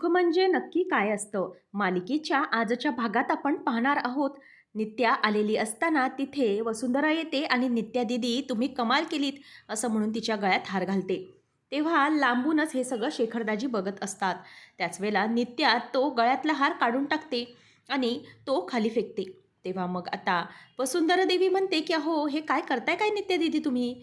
दुःख म्हणजे नक्की काय असतं? मालिकेच्या आजच्या भागात आपण पाहणार आहोत. नित्या आलेली असताना तिथे वसुंधरा येते आणि नित्या दिदी तुम्ही कमाल केलीत असं म्हणून तिच्या गळ्यात हार घालते. तेव्हा लांबूनच हे सगळं शेखरदाजी बघत असतात. त्याच वेळेला नित्या तो गळ्यातला हार काढून टाकते आणि तो खाली फेकते. तेव्हा मग आता वसुंधरा देवी म्हणते की अहो हे काय करताय काय नित्या दिदी तुम्ही?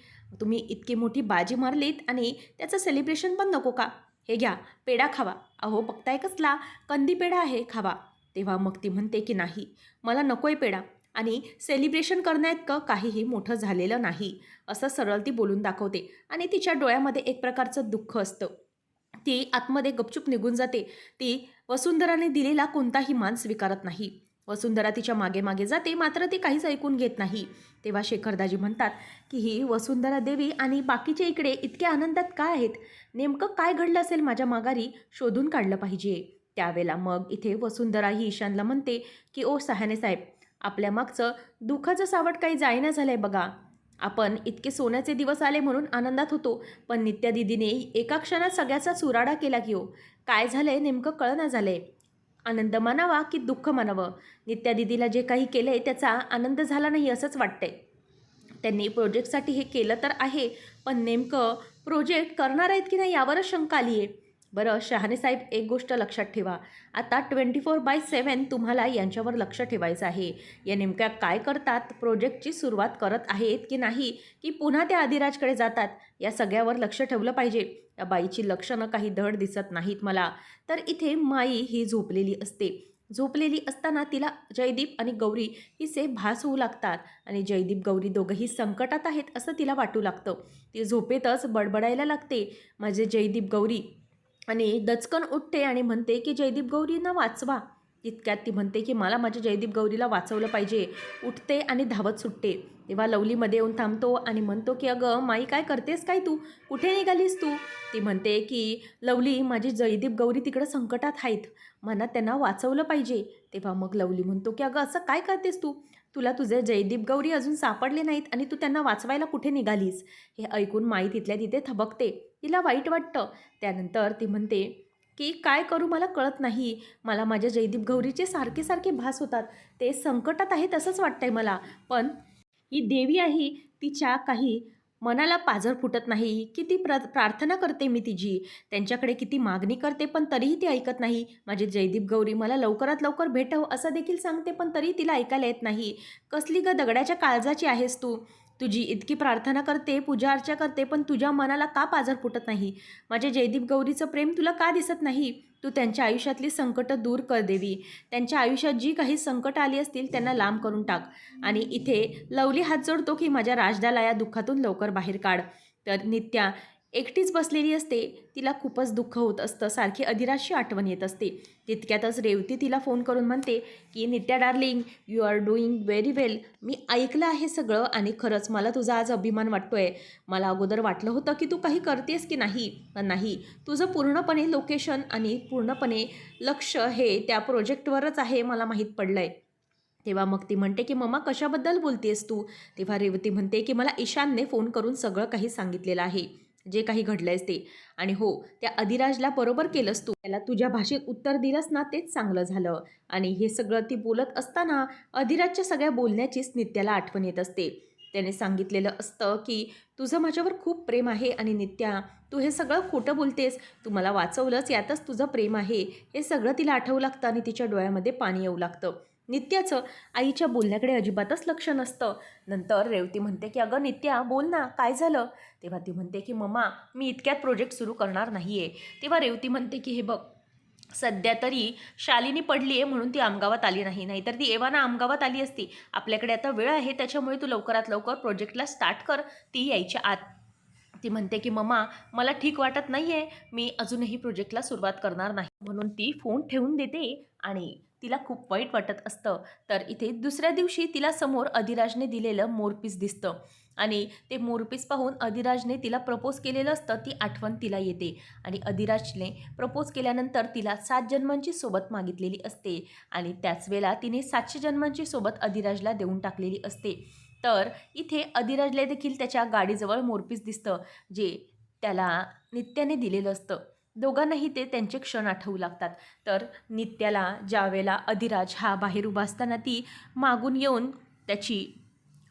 तुम्ही इतकी मोठी बाजी मारलीत आणि त्याचं सेलिब्रेशन पण नको का? हे घ्या पेढा खावा. अहो बघताय कसला? कंदी पेढा आहे खावा. तेव्हा मग ती म्हणते की नाही मला नकोय पेढा. आणि सेलिब्रेशन करण्याइतकं काहीही मोठं झालेलं नाही. असं सरळ ती बोलून दाखवते. आणि तिच्या डोळ्यामध्ये एक प्रकारचं दुःख असतं. ती आतमध्ये गपचूप निघून जाते. ती वसुंधराने दिलेला कोणताही मान स्वीकारत नाही. वसुंधरा तिच्यामागे मागे जाते मात्र ती काहीच ऐकून घेत नाही. तेव्हा शेखरदाजी म्हणतात की ही वसुंधरा देवी आणि बाकीचे इकडे इतक्या आनंदात का आहेत? नेमकं काय घडलं असेल माझ्या माघारी शोधून काढलं पाहिजे. त्यावेळेला मग इथे वसुंधरा ही ईशानला म्हणते की ओ सहाने साहेब आपल्या मागचं दुःखाचं सावट काही जायना झालं आहे बघा. आपण इतके सोन्याचे दिवस आले म्हणून आनंदात होतो पण नित्या दिदीने एका क्षणात सगळ्याचा सुराडा केला की हो काय झालं आहे नेमकं कळना झालं आहे आनंद मानावा की दुःख मानावं? नित्या दिदीला जे काही केलं आहे त्याचा आनंद झाला नाही असंच वाटतंय. त्यांनी प्रोजेक्टसाठी हे केलं तर आहे पण नेमकं प्रोजेक्ट करणार आहेत की नाही यावरच शंका आली आहे बरं शहाणे साहेब एक गोष्ट लक्षात ठेवा. आता ट्वेंटी फोर बाय सेवन तुम्हाला यांच्यावर लक्ष ठेवायचं आहे. या नेमक्या काय करतात प्रोजेक्टची सुरुवात करत आहेत की नाही की पुन्हा त्या आदिराजकडे जातात या सगळ्यावर लक्ष ठेवलं पाहिजे. या बाईची लक्षणं काही धड दिसत नाहीत मला. तर इथे माई ही झोपलेली असते. झोपलेली असताना तिला जयदीप आणि गौरी हिचे भास होऊ लागतात आणि जयदीप गौरी दोघंही संकटात आहेत असं तिला वाटू लागतं. ती झोपेतच बडबडायला लागते. माझे जयदीप गौरी आणि दचकन उठते आणि म्हणते की जयदीप गौरींना वाचवा. तितक्यात ती म्हणते की मला माझ्या जयदीप गौरीला वाचवलं पाहिजे. उठते आणि धावत सुटते. तेव्हा लवलीमध्ये येऊन थांबतो आणि म्हणतो की अगं माई काय करतेस काय तू? कुठे निघालीस तू? ती म्हणते की लवली माझी जयदीप गौरी तिकडं संकटात आहेत. मला त्यांना वाचवलं पाहिजे. तेव्हा मग लवली म्हणतो की अगं असं काय करतेस तू? तुला तुझे जयदीप गौरी अजून सापडले नाहीत आणि तू त्यांना वाचवायला कुठे निघालीस? हे ऐकून माई तिथल्या तिथे थबकते. तिला वाईट वाटतं. त्यानंतर ती म्हणते की काय करू मला कळत नाही. मला माझ्या जयदीप गौरीचे सारखे सारखे भास होतात. ते संकटात आहे तसंच वाटतंय मला. पण ही देवी आहे तिच्या काही मनाला पाझर फुटत नाही. किती प्र प्रार्थना करते मी तिची. त्यांच्याकडे किती मागणी करते पण तरीही ती ऐकत नाही. माझे जयदीप गौरी मला लवकरात लवकर भेटव असं देखील सांगते पण तरी तिला ऐकायला येत नाही. कसली ग दगडाच्या काळजाची आहेस तू? तुझी इतकी प्रार्थना करते पूजा अर्चा करते पण तुझ्या मनाला का पाजर फुटत नाही? माझ्या जयदीप गौरीचं प्रेम तुला का दिसत नाही? तू त्यांच्या आयुष्यातली संकटं दूर कर देवी. त्यांच्या आयुष्यात जी काही संकटं आली असतील त्यांना लांब करून टाक. आणि इथे लवली हात जोडतो की माझ्या राजदाला या दुःखातून लवकर बाहेर काढ. तर नित्या एकटीच बसलेली असते तिला खूपच दुःख होत असतं. सारखी अधिराजची आठवण येत असते. तितक्यातच रेवती तिला फोन करून म्हणते की Nitya darling you are doing very well. मी ऐकलं आहे सगळं आणि खरंच मला तुझा आज अभिमान वाटतोय. मला अगोदर वाटलं होतं की तू काही करतेस की नाही पण नाही. तुझं पूर्णपणे लोकेशन आणि पूर्णपणे लक्ष हे त्या प्रोजेक्टवरच आहे मला माहीत पडलं आहे तेव्हा मग ती म्हणते की मम्मा कशाबद्दल बोलतेस तू? तेव्हा रेवती म्हणते की मला ईशानने फोन करून सगळं काही सांगितलेलं आहे. जे काही घडलंयस ते. आणि हो त्या अधिराजला बरोबर केलंस तू. त्याला तुझ्या भाषेत उत्तर दिलंस ना तेच चांगलं झालं. आणि हे सगळं ती बोलत असताना अधिराजच्या सगळ्या बोलण्याचीच नित्याला आठवण येत असते. त्याने सांगितलेलं असतं की तुझं माझ्यावर खूप प्रेम आहे आणि नित्या तू हे सगळं खोटं बोलतेस. तू मला वाचवलंस यातच तुझं प्रेम आहे. हे सगळं तिला आठवू लागतं आणि तिच्या डोळ्यामध्ये पाणी येऊ लागतं. नित्याचं आईच्या बोलण्याकडे अजिबातच लक्ष नसतं. नंतर रेवती म्हणते की अगं नित्या बोल ना काय झालं? तेव्हा ती म्हणते की मम्मा मी इतक्यात प्रोजेक्ट सुरू करणार नाही आहे तेव्हा रेवती म्हणते की हे बघ सध्या तरी शालिनी पडली आहे म्हणून ती आमगावात आली नाही. नाहीतर ती एवाना आमगावात आली असती. आपल्याकडे आता वेळ आहे त्याच्यामुळे तू लवकरात लवकर प्रोजेक्टला स्टार्ट कर. ती यायच्या आत. ती म्हणते की मम्मा मला ठीक वाटत नाही आहे मी अजूनही प्रोजेक्टला सुरुवात करणार नाही. म्हणून ती फोन ठेवून देते आणि तिला खूप वाईट वाटत असतं. तर इथे दुसऱ्या दिवशी तिला समोर अधिराजने दिलेलं मोरपीस दिसतं आणि ते मोरपीस पाहून अधिराजने तिला प्रपोज केलेलं असतं ती आठवण तिला येते आणि अधिराजने प्रपोज केल्यानंतर तिला सात जन्मांची सोबत मागितलेली असते आणि त्याच वेळेला तिने सातशे जन्मांची सोबत अधिराजला देऊन टाकलेली असते. तर इथे अधिराजला देखील त्याच्या गाडीजवळ मोरपीस दिसतं जे त्याला नित्याने दिलेलं असतं. दोघांनाही ते त्यांचे क्षण आठवू लागतात. तर नित्याला ज्यावेळेला अधिराज हा बाहेर उभा असताना ती मागून येऊन त्याची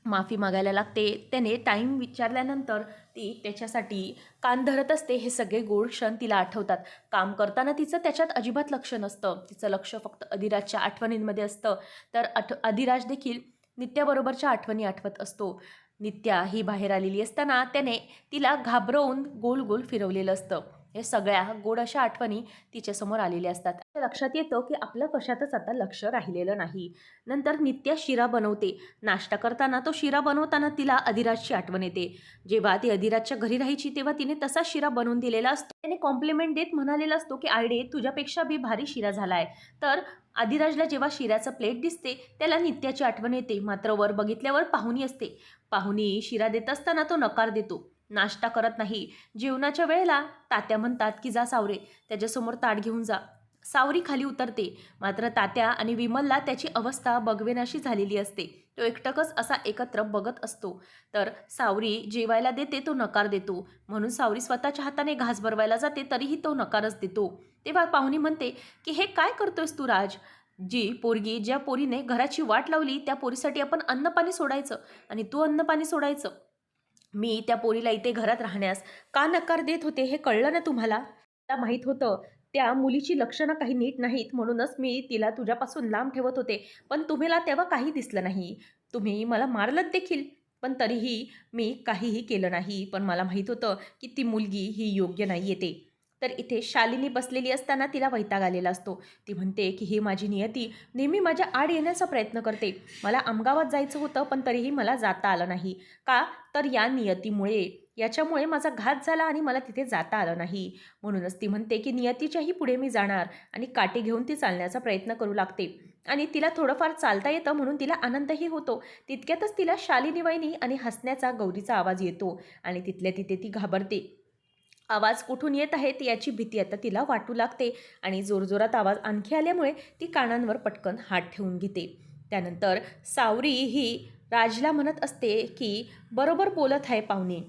माफी मागायला लागते त्याने टाईम विचारल्यानंतर ती त्याच्यासाठी कान धरत असते हे सगळे गोड क्षण तिला आठवतात. काम करताना तिचं त्याच्यात अजिबात लक्ष नसतं. तिचं लक्ष फक्त अधिराजच्या आठवणींमध्ये असतं. तर आठ अधिराज देखील नित्याबरोबरच्या आठवणी आठवत असतो. नित्या ही बाहेर आलेली असताना त्याने तिला घाबरवून गोल गोल फिरवलेलं असतं. या सगळ्या गोड अशा आठवणी तिच्यासमोर आलेल्या असतात. लक्षात येतं की आपलं कशातच आता लक्ष राहिलेलं नाही. नंतर नित्या शिरा बनवते. नाश्ता करताना तो शिरा बनवताना तिला अधिराजची आठवण येते. जेव्हा ती अधिराजच्या घरी राहायची तेव्हा तिने तसा शिरा बनवून दिलेला असतो. त्याने कॉम्प्लिमेंट देत म्हणालेला असतो की आयडे तुझ्यापेक्षा बी भारी शिरा झालाय. तर अधिराजला जेव्हा शिऱ्याचं प्लेट दिसते त्याला नित्याची आठवण येते. मात्र वर बघितल्यावर पाहुणी असते. पाहुणी शिरा देत असताना तो नकार देतो. नाश्ता करत नाही. जेवणाच्या वेळेला तात्या म्हणतात की जा सावरे त्याच्यासमोर ताट घेऊन जा. सावरी खाली उतरते. मात्र तात्या आणि विमलला त्याची अवस्था बघवेनाशी झालेली असते. तो एकटकच असा एकत्र बघत असतो. तर सावरी जेवायला देते तो नकार देतो. म्हणून सावरी स्वतःच्या हाताने घास भरवायला जाते तरीही तो नकारच देतो. तेव्हा पाहुणी म्हणते की हे काय करतोयस तू राज? जी पोरगी ज्या पोरीने घराची वाट लावली त्या पोरीसाठी आपण अन्नपाणी सोडायचं आणि तू अन्नपाणी सोडायचं. मी त्या पोरीला इथे घरात राहण्यास का नकार देत होते हे कळलं ना तुम्हाला? मला माहीत होतं. त्या मुलीची लक्षणं काही नीट नाहीत म्हणूनच मी तिला तुझ्यापासून लांब ठेवत होते. पण तुम्हाला तेव्हा काही दिसलं नाही. तुम्ही मला मारलत देखील. पण तरीही मी काहीही केलं नाही. पण मला माहीत होतं की ती मुलगी ही योग्य नाही येते तर इथे शालिनी बसलेली असताना तिला वैताग आलेला असतो. ती म्हणते की ही माझी नियती नेहमी माझ्या आड येण्याचा प्रयत्न करते. मला आमगावात जायचं होतं पण तरीही मला जाता आलं नाही. का? तर या नियतीमुळे. याच्यामुळे माझा घात झाला आणि मला तिथे जाता आलं नाही. म्हणूनच ती म्हणते की नियतीच्याही पुढे मी जाणार आणि काटे घेऊन ती चालण्याचा प्रयत्न करू लागते. आणि तिला थोडंफार चालता येतं म्हणून तिला आनंदही होतो. तितक्यातच तिला शालिनी वहिनी आणि हसण्याचा गौरीचा आवाज येतो आणि तिथल्या तिथे ती घाबरते. आवाज कुठून येत आहेत याची भीती आता तिला वाटू लागते आणि जोरजोरात आवाज आणखी आल्यामुळे ती कानांवर पटकन हात ठेवून घेते. त्यानंतर सावरी ही राजला म्हणत असते की बरोबर बोलत आहे पाहुणे.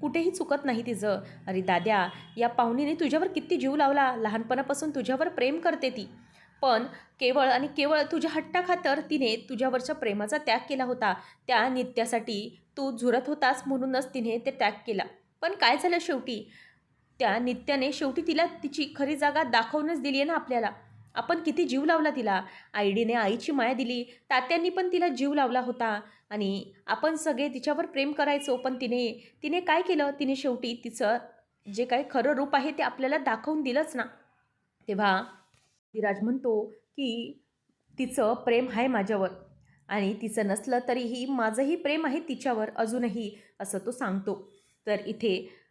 कुठेही चुकत नाही तिचं. अरे दाद्या या पाहुणीने तुझ्यावर किती जीव लावला. लहानपणापासून तुझ्यावर प्रेम करते ती. पण केवळ आणि केवळ तुझ्या हट्टाखातर तिने तुझ्यावरच्या प्रेमाचा त्याग केला होता. त्या नित्यासाठी तू झुरत होतास म्हणूनच तिने ते त्याग केला. पण काय झालं शेवटी? त्या नित्याने शेवटी तिला तिची खरी जागा दाखवूनच दिली आहे ना आपल्याला. आपण किती जीव लावला तिला. आईडीने आईची माया दिली. तात्यांनी पण तिला जीव लावला होता. आणि आपण सगळे तिच्यावर प्रेम करायचो पण तिने तिने काय केलं? तिने शेवटी तिचं जे काही खरं रूप आहे ते आपल्याला दाखवून दिलंच ना. तेव्हा विराज म्हणतो की तिचं प्रेम आहे माझ्यावर. आणि तिचं नसलं तरीही माझंही प्रेम आहे तिच्यावर. अजूनही असं तो सांगतो. तर इथे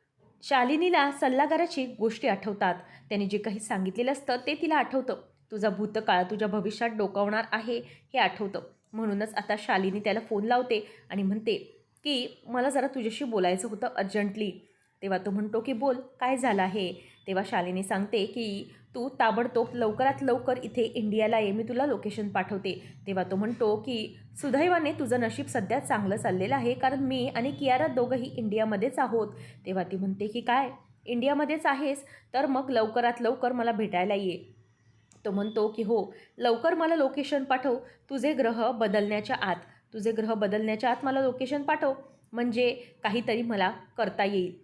शालिनीला सल्लागाराची गोष्टी आठवतात. त्याने जे काही सांगितलेलं असतं ते तिला आठवतं. तुझा भूतकाळ तुझ्या भविष्यात डोकावणार आहे हे आठवतं. म्हणूनच आता शालिनी त्याला फोन लावते आणि म्हणते की मला जरा तुझ्याशी बोलायचं होतं अर्जंटली. तेव्हा तो म्हणतो की बोल काय झालं आहे? तेव्हा शालिनी सांगते की तू ताबडतोब लवकरात लवकर इथे इंडियाला ये मी तुला लोकेशन पाठवते. तेव्हा तो म्हणतो की सुदैवाने तुझं नशीब सध्या चांगलं चाललेलं आहे कारण मी आणि कियारा दोघंही इंडियामध्येच आहोत. तेव्हा ती म्हणते की काय? इंडियामध्येच आहेस? तर मग लवकरात लवकर मला भेटायला ये. तो म्हणतो की हो लवकर मला लोकेशन पाठव. तुझे ग्रह बदलण्याच्या आत. तुझे ग्रह बदलण्याच्या आत मला लोकेशन पाठव. म्हणजे काहीतरी मला करता येईल.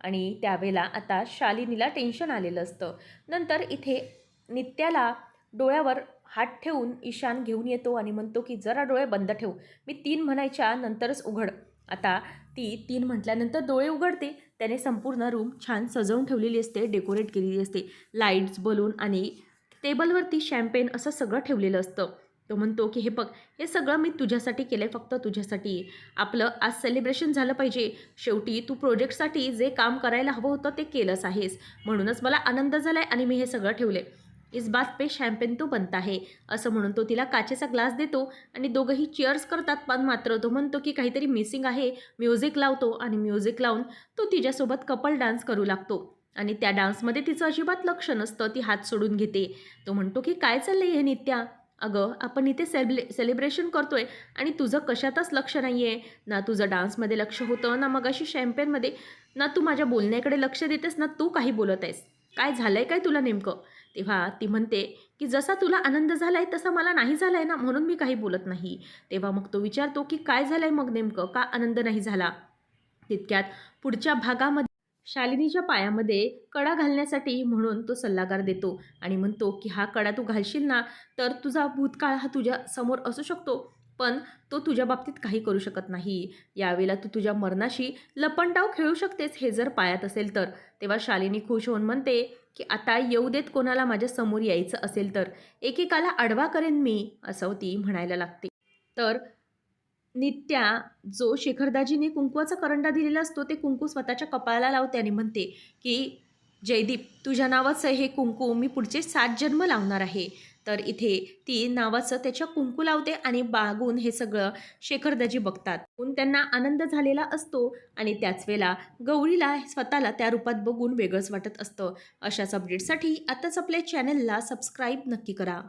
आणि त्यावेळेला आता शालिनीला टेन्शन आलेलं असतं. नंतर इथे नित्याला डोळ्यावर हात ठेवून ईशान घेऊन येतो आणि म्हणतो की जरा डोळे बंद ठेव. मी तीन म्हणायच्या नंतरच उघड. आता ती तीन म्हटल्यानंतर डोळे उघडते. त्याने संपूर्ण रूम छान सजवून ठेवलेली असते डेकोरेट केलेली असते. लाईट्स बलून आणि टेबलवरती शॅम्पेन असं सगळं ठेवलेलं असतं. तो म्हणतो की हे बघ हे सगळं मी तुझ्यासाठी केलं आहे फक्त तुझ्यासाठी. आपलं आज सेलिब्रेशन झालं पाहिजे. शेवटी तू प्रोजेक्टसाठी जे काम करायला हवं होतं ते केलंच आहेस. म्हणूनच मला आनंद झाला आहे आणि मी हे सगळं ठेवलं आहे इस बात पे शॅम्पेन तो बनत आहे असं म्हणून तो तिला काचेचा ग्लास देतो आणि दोघंही चिअर्स करतात. पण मात्र तो म्हणतो की काहीतरी मिसिंग आहे. म्युझिक लावतो आणि म्युझिक लावून तो तिच्यासोबत कपल डान्स करू लागतो. आणि त्या डान्समध्ये तिचं अजिबात लक्ष नसतं. ती हात सोडून घेते. तो म्हणतो की काय चाललं आहे हे नित्या? अगं आपण इथे सेलिब्रे सेलिब्रेशन करतोय आणि तुझं कशातच लक्ष नाही आहे ना तुझं डान्समध्ये लक्ष होतं ना मग अशी शॅम्पेनमध्ये ना तू माझ्या बोलण्याकडे लक्ष देतेस ना तू काही बोलत आहेस काय झालं आहे काय तुला नेमकं? तेव्हा ती म्हणते की जसा तुला आनंद झाला आहे तसा मला नाही झाला आहे ना म्हणून मी काही बोलत नाही. तेव्हा मग तो विचारतो की काय झालं आहे मग नेमकं? का आनंद नाही झाला? तितक्यात पुढच्या भागामध्ये शालिनीच्या पायामध्ये कडा घालण्यासाठी म्हणून तो सल्लागार देतो आणि म्हणतो की हा कडा तू घालशील ना तर तुझा भूतकाळ हा तुझ्या समोर असू शकतो पण तो तुझ्या बाबतीत काही करू शकत नाही. यावेळेला तू तुझ्या मरणाशी लपंडाव खेळू शकतेस हे जर पायात असेल तर. तेव्हा शालिनी खुश होऊन म्हणते की आता येऊ देत कोणाला माझ्यासमोर यायचं असेल तर एकेकाला आडवा करेन मी असं ती म्हणायला लागते. तर नित्या जो शेखरदाजीने कुंकवाचा करंडा दिलेला असतो ते कुंकू स्वतःच्या कपाळाला लावते आणि म्हणते की जयदीप तुझ्या नावाचं हे कुंकू मी पुढचे सात जन्म लावणार आहे. तर इथे ती नावाचं त्याच्या कुंकू लावते आणि बागून हे सगळं शेखरदाजी बघतात. पण त्यांना आनंद झालेला असतो आणि त्याच वेळेला गौरीला स्वतःला त्या रूपात बघून वेगळंच वाटत असतं. अशाच अपडेटसाठी आताच आपल्या चॅनलला सबस्क्राईब नक्की करा.